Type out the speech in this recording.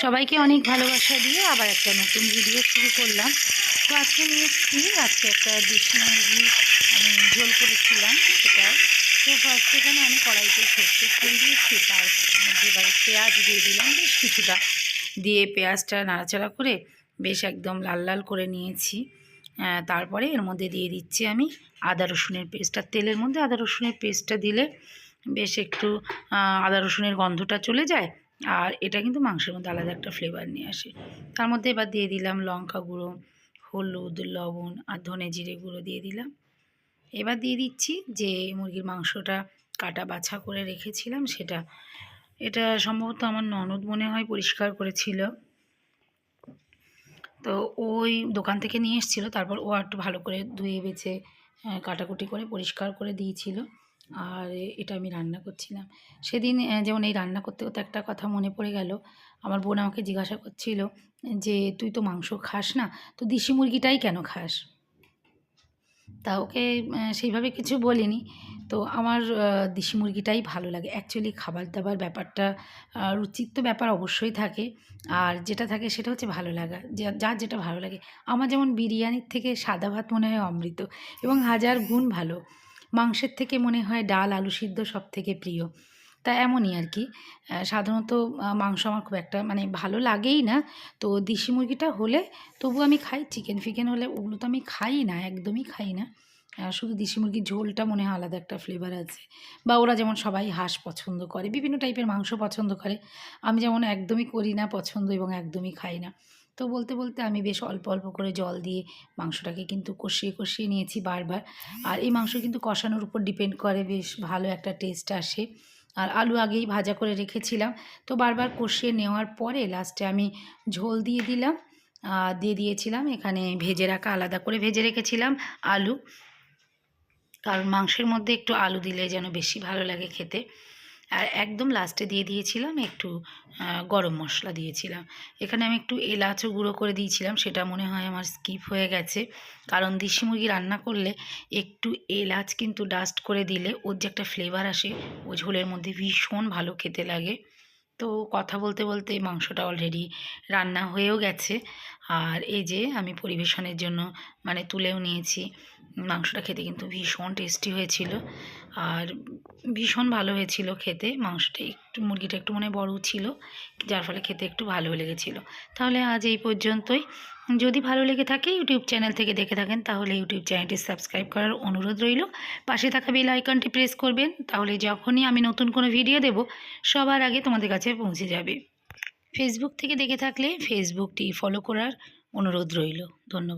সবাইকে অনেক ভালোবাসা দিয়ে আবার একটা নতুন ভিডিও শুরু করলাম। তো আজকে নিয়ে এসেছি, আজকে একটা দেশি মুরগি আমি ঝোল করেছিলাম সেটা। তো ফার্স্ট এখানে আমি কড়াইতে সর্ষের তেল দিয়েছি, তার মধ্যে পেঁয়াজ দিয়ে দিলাম, বেশ কিছুটা। দিয়ে পেঁয়াজটা নাড়াচাড়া করে বেশ একদম লাল লাল করে নিয়েছি। তারপরে এর মধ্যে দিয়ে দিচ্ছি আমি আদা রসুনের পেস্টটা। তেলের মধ্যে আদা রসুনের পেস্টটা দিলে বেশ একটু আদা রসুনের গন্ধটা চলে যায়। আর এটা কিন্তু মাংসের মধ্যে আলাদা একটা ফ্লেভার নিয়ে আসে। তার মধ্যে এবার দিয়ে দিলাম লঙ্কা গুঁড়ো, হলুদ, লবণ আর ধনে জিরে গুঁড়ো দিয়ে দিলাম। এবার দিয়ে দিচ্ছি যে মুরগির মাংসটা কাটা বাছা করে রেখেছিলাম সেটা। এটা সম্ভবত আমার ননদ মনে হয় পরিষ্কার করেছিল। তো ওই দোকান থেকে নিয়ে এসেছিল, তারপর ও একটু ভালো করে ধুয়ে বেছে কাটাকুটি করে পরিষ্কার করে দিয়েছিল। আর এটা আমি রান্না করছিলাম। সেদিন যেমন এই রান্না করতে করতে একটা কথা মনে পড়ে গেল। আমার বোন আমাকে জিজ্ঞাসা করছিল যে, তুই তো মাংস খাস না? তো দেশি মুরগিটাই কেন খাস? তা ওকে সেইভাবে কিছু বলিনি। তো আমার দেশি মুরগিটাই ভালো লাগে। অ্যাকচুয়ালি খাবার দাবার ব্যাপারটা রুচির তো ব্যাপার অবশ্যই থাকে। আর যেটা থাকে সেটা হচ্ছে ভালো লাগা। যা- যার যেটা ভালো লাগে। আমার যেমন বিরিয়ানির থেকে সাদা ভাত মনে হয় অমৃত এবং হাজার গুণ ভালো। মাংসের থেকে মনে হয় ডাল, আলু সিদ্ধ সব থেকে প্রিয়। তা এমনই আর কি। সাধারণত মাংস আমার খুব একটা মানে ভালো লাগেই না। তো দেশি মুরগিটা হলে তবু আমি খাই চিকেন ফিকেন হলে ওগুলো তো আমি খাই না, একদমই খাই না। শুধু দেশি মুরগির ঝোলটা মনে হয় আলাদা একটা ফ্লেভার আছে। বা ওরা যেমন সবাই হাঁস পছন্দ করে, বিভিন্ন টাইপের মাংস পছন্দ করে। আমি যেমন একদমই করি না পছন্দ এবং একদমই খাই না। তো বলতে বলতে আমি বেশ অল্প অল্প করে জল দিয়ে মাংসটাকে কিন্তু কষিয়ে কষিয়ে নিয়েছি বারবার। আর এই মাংস কিন্তু কষানোর উপর ডিপেন্ড করে, বেশ ভালো একটা টেস্ট আসে। আর আলু আগেই ভাজা করে রেখেছিলাম। তো বারবার কষিয়ে নেওয়ার পরে লাস্টে আমি ঝোল দিয়ে দিলাম। দিয়ে দিয়েছিলাম, এখানে ভেজে রাখা আলাদা করে ভেজে রেখেছিলাম আলু। কারণ মাংসের মধ্যে একটু আলু দিলে যেন বেশি ভালো লাগে খেতে। আর একদম লাস্টে দিয়ে দিয়েছিলাম একটু গরম মশলা দিয়েছিলাম। এখানে আমি একটু এলাচও গুঁড়ো করে দিয়েছিলাম, সেটা মনে হয় আমার স্কিপ হয়ে গেছে। কারণ দেশি মুরগি রান্না করলে একটু এলাচ কিন্তু ডাস্ট করে দিলে ওর যে একটা ফ্লেভার আসে, ও ঝোলের মধ্যে ভীষণ ভালো খেতে লাগে। তো কথা বলতে বলতে মাংসটা অলরেডি রান্না হয়েও গেছে। আর এই যে আমি পরিবেশনের জন্য মানে তুলেও নিয়েছি, মাংসটা খেতে কিন্তু ভীষণ টেস্টি হয়েছিল। আর ভীষণ ভালো হয়েছিল খেতে। মাংসটা একটু, মুরগিটা একটু মনে বড়ও ছিল, যার ফলে খেতে একটু ভালো লেগেছিল। তাহলে আজ এই পর্যন্তই। যদি ভালো লেগে থাকে ইউটিউব চ্যানেল থেকে দেখে থাকেন, তাহলে ইউটিউব চ্যানেলটি সাবস্ক্রাইব করার অনুরোধ রইল। পাশে থাকা বেল আইকনটি প্রেস করবেন, তাহলে যখনই আমি নতুন কোনো ভিডিও দেব, সবার আগে তোমাদের কাছে পৌঁছে যাবে। ফেসবুক থেকে দেখে থাকলে ফেসবুকটি ফলো করার অনুরোধ রইল। ধন্যবাদ।